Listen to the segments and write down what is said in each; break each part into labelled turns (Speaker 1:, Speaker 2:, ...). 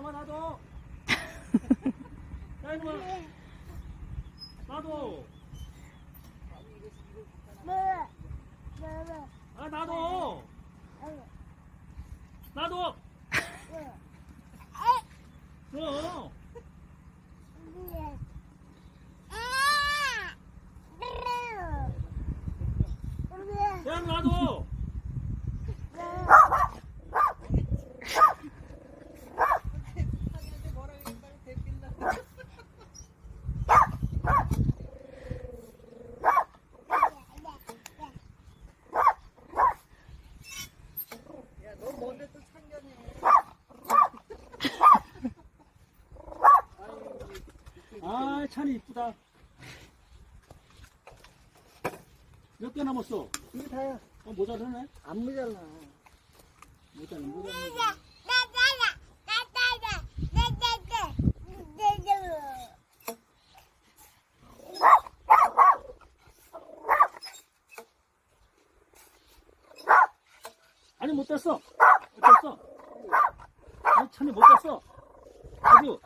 Speaker 1: 야, 이놈아, 놔둬. 야, 이놈아. 놔둬. 아, 놔둬. 놔둬. 어. 야, 놔둬.
Speaker 2: 야너 뭔데 또 참견해
Speaker 1: 아, 찬이 이쁘다. 몇 개 남았어?
Speaker 2: 이거 다야
Speaker 1: 어, 모자르네?
Speaker 2: 안 모자라
Speaker 1: 모자르네, 모자르네. 아니, 못 땄어. 못 땄어. 아니, 찬이 못 땄어. 아주.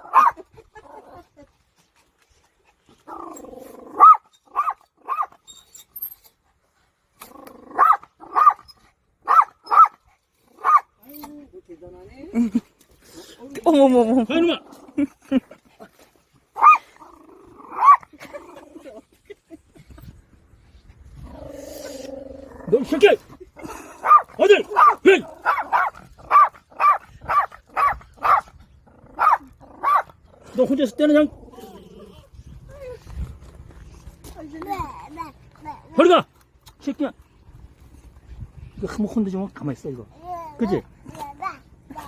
Speaker 2: 대단하네
Speaker 3: 어머머머.
Speaker 1: 야, 이놈아! 너이 새끼! 어딜! 왜! 너 혼자서 때는 그냥 버리 가! 새끼야! 이거 한번 혼내주면 가만히 있어, 이거. 그지?